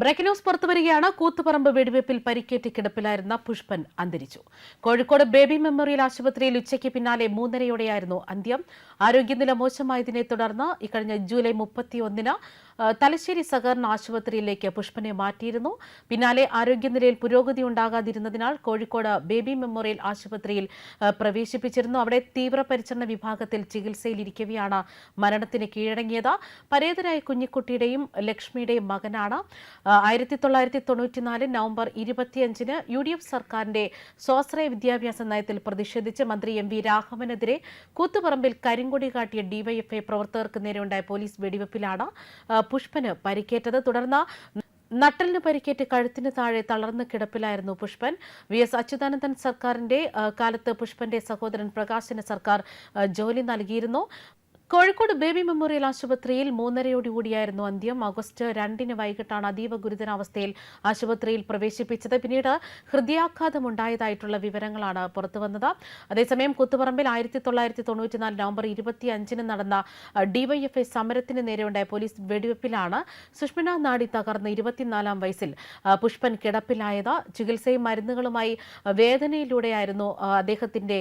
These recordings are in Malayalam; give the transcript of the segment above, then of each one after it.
ബ്രേക്ക് ന്യൂസ് പുറത്തുവരികയാണ്. കൂത്തുപറമ്പ് വെടിവെപ്പിൽ പരിക്കേറ്റ് കിടപ്പിലായിരുന്ന പുഷ്പൻ അന്തരിച്ചു. കോഴിക്കോട് ബേബി മെമ്മോറിയൽ ആശുപത്രിയിൽ ഉച്ചയ്ക്ക് പിന്നാലെ മൂന്നരയോടെയായിരുന്നു അന്ത്യം. ആരോഗ്യനില മോശമായതിനെ തുടർന്ന് ഇക്കഴിഞ്ഞ ജൂലൈ മുപ്പത്തിയൊന്നിന് തലശ്ശേരി സഹകരണ ആശുപത്രിയിലേക്ക് പുഷ്പനെ മാറ്റിയിരുന്നു. പിന്നാലെ ആരോഗ്യനിലയിൽ പുരോഗതി ഉണ്ടാകാതിരുന്നതിനാൽ കോഴിക്കോട് ബേബി മെമ്മോറിയൽ ആശുപത്രിയിൽ പ്രവേശിപ്പിച്ചിരുന്നു. അവിടെ തീവ്രപരിചരണ വിഭാഗത്തിൽ ചികിത്സയിലിരിക്കവെയാണ് മരണത്തിന് കീഴടങ്ങിയത്. പരേതരായ കുഞ്ഞിക്കുട്ടിയുടെയും ലക്ഷ്മിയുടെയും മകനാണ്. ആയിരത്തി തൊള്ളായിരത്തി തൊണ്ണൂറ്റിനാല് നവംബർ ഇരുപത്തിയഞ്ചിന് യു ഡി എഫ് സർക്കാരിന്റെ സ്വാശ്രയ വിദ്യാഭ്യാസ നയത്തിൽ പ്രതിഷേധിച്ച് മന്ത്രി എം വി രാഘവനെതിരെ കൂത്തുപറമ്പിൽ കരിങ്കൊടി കാട്ടിയ ഡിവൈഎഫ്ഐ പ്രവർത്തകർക്ക് നേരെയുണ്ടായ പോലീസ് വെടിവെപ്പിലാണ്. പുഷ്പന് പരിക്കേറ്റത്. തുടർന്ന് നട്ടലിന് പരിക്കേറ്റ് കഴുത്തിന് താഴെ തളർന്ന് കിടപ്പിലായിരുന്നു പുഷ്പൻ. വി എസ് അച്യുതാനന്ദൻ സർക്കാരിന്റെ കാലത്ത് പുഷ്പന്റെ സഹോദരൻ പ്രകാശിന് സർക്കാർ ജോലി നൽകിയിരുന്നു. കോഴിക്കോട് ബേബി മെമ്മോറിയൽ ആശുപത്രിയിൽ മൂന്നരയോടുകൂടിയായിരുന്നു അന്ത്യം. ഓഗസ്റ്റ് രണ്ടിന് വൈകിട്ടാണ് അതീവ ഗുരുതരാവസ്ഥയിൽ ആശുപത്രിയിൽ പ്രവേശിപ്പിച്ചത്. പിന്നീട് ഹൃദയാഘാതമുണ്ടായതായിട്ടുള്ള വിവരങ്ങളാണ് പുറത്തുവന്നത്. അതേസമയം കുത്തുപറമ്പിൽ ആയിരത്തി തൊള്ളായിരത്തി തൊണ്ണൂറ്റിനാല് നവംബർ ഇരുപത്തിയഞ്ചിന് നടന്ന ഡിവൈഎഫ്ഐ സമരത്തിന് നേരെയുണ്ടായ പോലീസ് വെടിവെപ്പിലാണ് സുഷ്മിന നാടി തകർന്ന് ഇരുപത്തിനാലാം വയസ്സിൽ പുഷ്പൻ കിടപ്പിലായത്. ചികിത്സയും മരുന്നുകളുമായി വേദനയിലൂടെയായിരുന്നു അദ്ദേഹത്തിന്റെ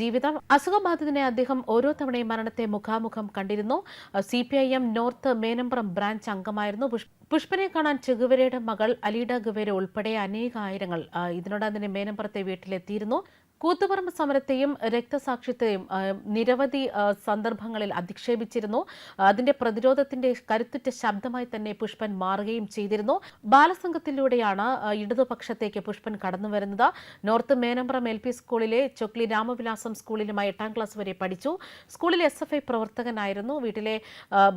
ജീവിതം. അസുഖബാധിതനെ അദ്ദേഹം ഓരോ തവണയും മരണത്തെ മുഖാമുഖം കണ്ടിരുന്നു. C P I M north Menambram branch അംഗമായിരുന്നു. പുഷ്പനെ കാണാൻ ചെഗുവരയുടെ മകൾ അലീഡ ഗുവേര ഉൾപ്പെടെ അനേകായിരങ്ങൾ ഇതിനോടകം തന്നെ മേനമ്പ്രത്തെ വീട്ടിലെത്തിയിരുന്നു. കൂത്തുപറമ്പ് സമരത്തെയും രക്തസാക്ഷിത്വയും നിരവധി സന്ദർഭങ്ങളിൽ അധിക്ഷേപിച്ചിരുന്നു. അതിന്റെ പ്രതിരോധത്തിന്റെ കരുത്തുറ്റ ശബ്ദമായി തന്നെ പുഷ്പൻ മാറുകയും ചെയ്തിരുന്നു. ബാലസംഘത്തിലൂടെയാണ് ഇടതുപക്ഷത്തേക്ക് പുഷ്പൻ കടന്നു വരുന്നത്. നോർത്ത് മേനമ്പ്രം എൽ പി സ്കൂളിലെ ചൊക്ലി രാമവിലാസം സ്കൂളിലുമായി എട്ടാം ക്ലാസ് വരെ പഠിച്ചു. സ്കൂളിൽ എസ് എഫ് ഐ പ്രവർത്തകനായിരുന്നു. വീട്ടിലെ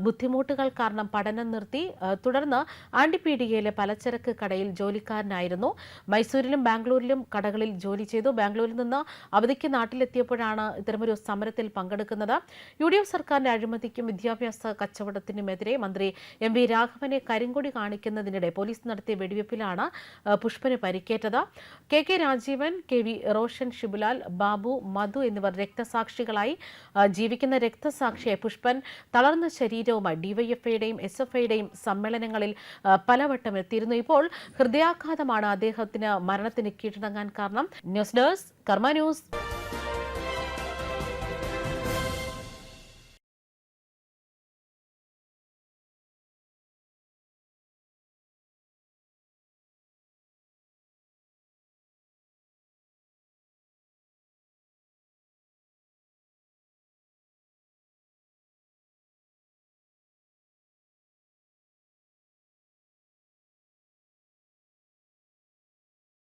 ബുദ്ധിമുട്ടുകൾ കാരണം പഠനം നിർത്തി തുടർന്ന് ആണ്ടിപ്പീടികയിലെ പലചരക്ക് കടയിൽ ജോലിക്കാരനായിരുന്നു. മൈസൂരിലും ബാംഗ്ലൂരിലും കടകളിൽ ജോലി ചെയ്തു. ബാംഗ്ലൂരിൽ നിന്ന് അവധിക്ക് നാട്ടിലെത്തിയപ്പോഴാണ് ഇത്തരമൊരു സമരത്തിൽ പങ്കെടുക്കുന്നത്. യു ഡി എഫ് സർക്കാരിന്റെ അഴിമതിക്കും വിദ്യാഭ്യാസ കച്ചവടത്തിനുമെതിരെ മന്ത്രി എം വി രാഘവനെ കരിങ്കൊടി കാണിക്കുന്നതിനിടെ പോലീസ് നടത്തിയ വെടിവെപ്പിലാണ് പുഷ്പന് പരിക്കേറ്റത്. K K Rajeevan K V Roshan Shibulal Babu Madhu എന്നിവർ രക്തസാക്ഷികളായി ജീവിക്കുന്ന രക്തസാക്ഷിയെ പുഷ്പൻ തളർന്ന ശരീരവുമായി ഡിവൈഎഫ്ഐയുടെയും എസ് എഫ് ഐയുടെയും സമ്മേളനങ്ങളിൽ പലവട്ടം എത്തിയിരുന്നു. ഇപ്പോൾ ഹൃദയാഘാതമാണ് അദ്ദേഹത്തിന് മരണത്തിന് കീഴടങ്ങാൻ കാരണം. News desk Karma news.